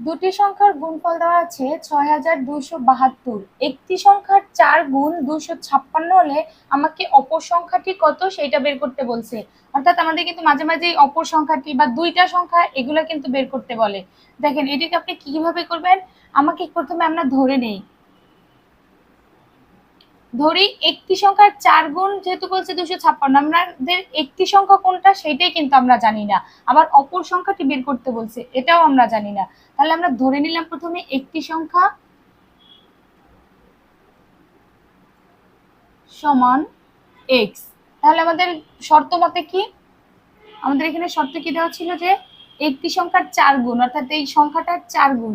দুটি সংখ্যার গুণফল দেওয়া আছে ছয় হাজার দুইশো বাহাত্তর। একটি সংখ্যার চার গুণ দুইশো ছাপ্পান্ন হলে আমাকে অপর সংখ্যাটি কত সেটা বের করতে বলছে। অর্থাৎ আমাদের কিন্তু মাঝে মাঝে অপর সংখ্যাটি বা দুইটা সংখ্যা এগুলো কিন্তু বের করতে বলে। দেখেন, এটিকে আপনি কীভাবে করবেন? আমাকে প্রথমে আমরা ধরে নেই। ধরি একটি সংখ্যার চার গুণ যেহেতু বলছে দুশো ছাপ্পান্ন, আমাদের একটি সংখ্যা কোনটা সেটাই কিন্তু আমরা জানি না। আবার অপর সংখ্যাটি বের করতে বলছে, এটাও আমরা জানি না। তাহলে আমরা ধরে নিলাম প্রথমে একটি সংখ্যা সমান এক্স তাহলে আমাদের শর্ত মতে কি? আমাদের এখানে শর্ত কি দেওয়া ছিল যে একটি সংখ্যার চার গুণ, অর্থাৎ এই সংখ্যাটার চার গুণ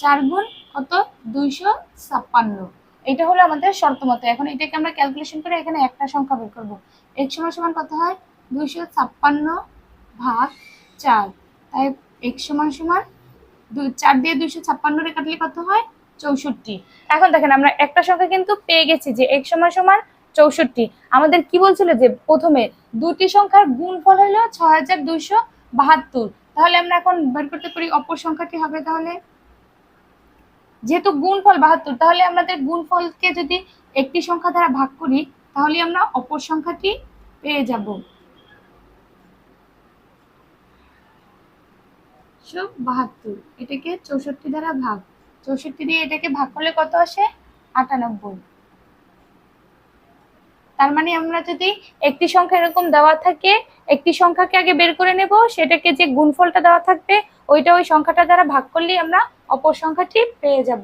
চার গুণ কত? দুইশো ছাপ্পান্ন। এটা হলো আমাদের শর্ত মতো এখন এটাকে আমরা ক্যালকুলেশন করে এখানে একটা সংখ্যা বের করব। এক সমান সমান কত হয়? দুইশো ছাপ্পান্ন ভাগ চার। তাই এক সমান সমান চার দিয়ে দুইশো ছাপ্পান্নরে কাটলে কত হয়? চৌষট্টি। এখন দেখেন, আমরা একটা সংখ্যা কিন্তু পেয়ে গেছি যে এক সমান সমান চৌষট্টি। আমাদের কি বলছিল যে প্রথমে দুটি সংখ্যার গুণফল হলো ছ হাজার দুইশো বাহাত্তর। তাহলে আমরা এখন বের করতে পারি, অপর সংখ্যাটি হবে তাহলে? যেহেতু গুণফল বাহাত্তর, তাহলে আমাদের গুণফলকে যদি একটি সংখ্যা দ্বারা ভাগ করি, তাহলে আমরা অপর সংখ্যাটি পেয়ে যাব। বাহাত্তর, এটাকে চৌষট্টি দ্বারা ভাগ। চৌষট্টি দিয়ে এটাকে ভাগ করলে কত আসে? আটানব্বই। তার মানে আমরা যদি একটি সংখ্যা এরকম দেওয়া থাকে, একটি সংখ্যাকে আগে বের করে নেব, সেটাকে যে গুণফলটা দেওয়া থাকবে, ওইটা ওই সংখ্যাটা দ্বারা ভাগ করলেই আমরা অপর সংখ্যাটি পেয়ে যাব।